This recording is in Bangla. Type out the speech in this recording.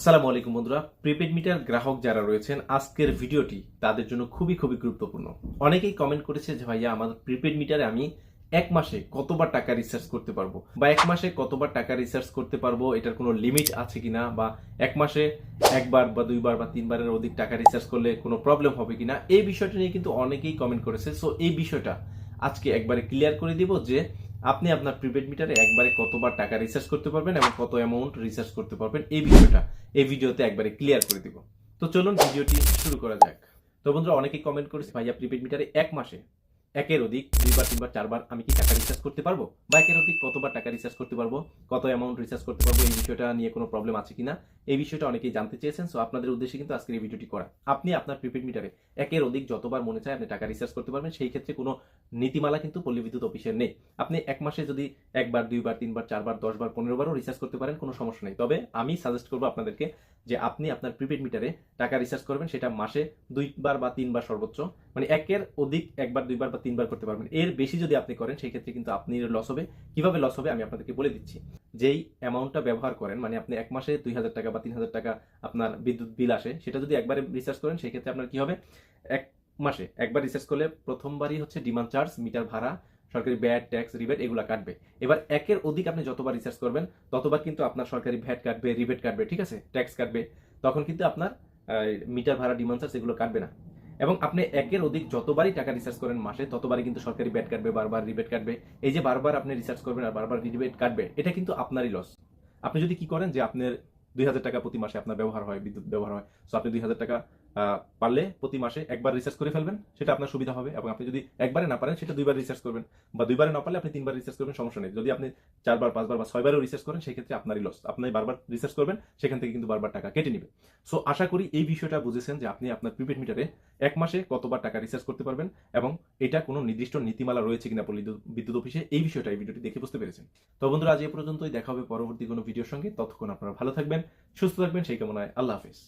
আসসালামু আলাইকুম বন্ধুরা। প্রিপেড মিটার গ্রাহক যারা রয়েছেন, আজকের ভিডিওটি তাদের জন্য খুবই খুবই গুরুত্বপূর্ণ। অনেকেই কমেন্ট করেছে যে, ভাইয়া, আমার প্রিপেড মিটারে আমি এক মাসে কতবার টাকা রিচার্জ করতে পারব? বা এক মাসে কতবার টাকা রিচার্জ করতে পারব? এটার কোনো লিমিট আছে কিনা? বা এক মাসে একবার বা দুইবার বা তিনবারের অধিক টাকা রিচার্জ করলে কোনো প্রবলেম হবে কিনা? এই বিষয়টা নিয়ে কিন্তু অনেকেই কমেন্ট করেছে। সো এই বিষয়টা আজকে একবারে ক্লিয়ার করে দিব যে আপনি আপনার প্রিপেড মিটারে একবারে কতবার টাকা রিচার্জ করতে পারবেন এবং কত অ্যামাউন্ট রিচার্জ করতে পারবেন এই বিষয়টা এই ভিডিওতে একবারে ক্লিয়ার করে দিব। তো চলুন ভিডিওটি শুরু করা যাক। তো বন্ধুরা, অনেকেই কমেন্ট করেছে, ভাইয়া প্রিপেড মিটারে এক মাসে একের অধিক দুইবার, তিনবার, চারবার আমি কি টাকা রিচার্জ করতে পারব? বা একের অধিক কতবার টাকা রিচার্জ করতে পারব? কত অ্যামাউন্ট রিচার্জ করতে পারব? এই বিষয়টা নিয়ে কোনো প্রবলেম আছে কিনা? এই বিষয়টা অনেকেই জানতে চেয়েছেন সো আপনাদের উদ্দেশ্যে কিন্তু আজকের এই ভিডিওটি করা। আপনি আপনার প্রিপেড মিটারে একের অধিক যতবার মনে চায় আপনি টাকা রিচার্জ করতে পারবেন, সেই ক্ষেত্রে কোনো নীতিমালা কিন্তু পল্লী বিদ্যুৎ অফিসের নেই। আপনি এক মাসে যদি একবার, দুইবার, তিনবার, চারবার, দশবার পনেরো বারও রিচার্জ করতে পারেন, কোনো সমস্যা নেই। তবে আমি সাজেস্ট করব আপনাদেরকে যে আপনি আপনার প্রিপেড মিটারে টাকা রিচার্জ করবেন, সেটা মাসে দুইবার বা তিনবার সর্বোচ্চ। মানে একের অধিক একবার, দুইবার বা তিনবার করতে পারবেন। এর বেশি যদি আপনি করেন, সেই ক্ষেত্রে কিন্তু আপনি লস হবে। কীভাবে লস হবে আমি আপনাদেরকে বলে দিচ্ছি। যেই অ্যামাউন্টটা ব্যবহার করেন মানে আপনি এক মাসে দুই হাজার টাকা বা তিন হাজার টাকা আপনার বিদ্যুৎ বিল আসে, সেটা যদি একবারে রিচার্জ করেন, সেই ক্ষেত্রে আপনার কি হবে? এক মাসে একবার রিচার্জ করলে প্রথমবারই হচ্ছে ডিমান্ড চার্জ মিটার ভাড়া সরকারি ব্যাট ট্যাক্স রিবেট এগুলো কাটবে। এবার একের অধিক আপনি যতবার রিচার্জ করবেন, ততবার কিন্তু আপনার সরকারি ভ্যাট কাটবে রিবেট কাটবে, ঠিক আছে? ট্যাক্স কাটবে। তখন কিন্তু আপনার মিটার ভাড়া ডিমান্ড চার্জ এগুলো কাটবে না। এবং আপনি একের অধিক যতবারই টাকা রিচার্জ করেন মাসে, ততবারই কিন্তু সরকারি ব্যাট কাটবে, বারবার রিবেট কাটবে। এই যে বারবার আপনি রিচার্জ করবেন আর বারবার রিবেট কাটবে, এটা কিন্তু আপনারই লস আপনি যদি কি করেন যে আপনার দুই হাজার টাকা প্রতি মাসে আপনার ব্যবহার হয়, বিদ্যুৎ ব্যবহার হয় সো আপনি দুই হাজার টাকা পারলে প্রতি মাসে একবার রিচার্জ করে ফেলবেন, সেটা আপনার সুবিধা হবে এবং আপনি যদি একবারে না পারেন, সেটা দুইবার রিচার্জ করবেন বা দুইবারে না পারলে আপনি তিনবার রিচার্জ করবেন, সমস্যা নেই। যদি আপনি চারবার, পাঁচবার বা ছয়বারও রিচার্জ করেন সেই ক্ষেত্রে আপনারই লস আপনি বারবার রিচার্জ করবেন, সেখান থেকে কিন্তু বারবার টাকা কেটে নেবে। সো আশা করি এই বিষয়টা বুঝেছেন যে আপনি আপনার প্রিপেড মিটারে এক মাসে কতবার টাকা রিচার্জ করতে পারবেন এবং এটা কোনো নির্দিষ্ট নীতিমালা রয়েছে কিনা বিদ্যুৎ অফিসে, এই বিষয়টা এই ভিডিওটি দেখে বুঝতে পেরেছেন। তো বন্ধুরা, আজ এ পর্যন্তই। দেখা হবে পরবর্তী কোনো ভিডিওর সঙ্গে। ততক্ষণ আপনারা ভালো থাকবেন, সুস্থ থাকবেন। সেই কামনায় আল্লাহ হাফিজ।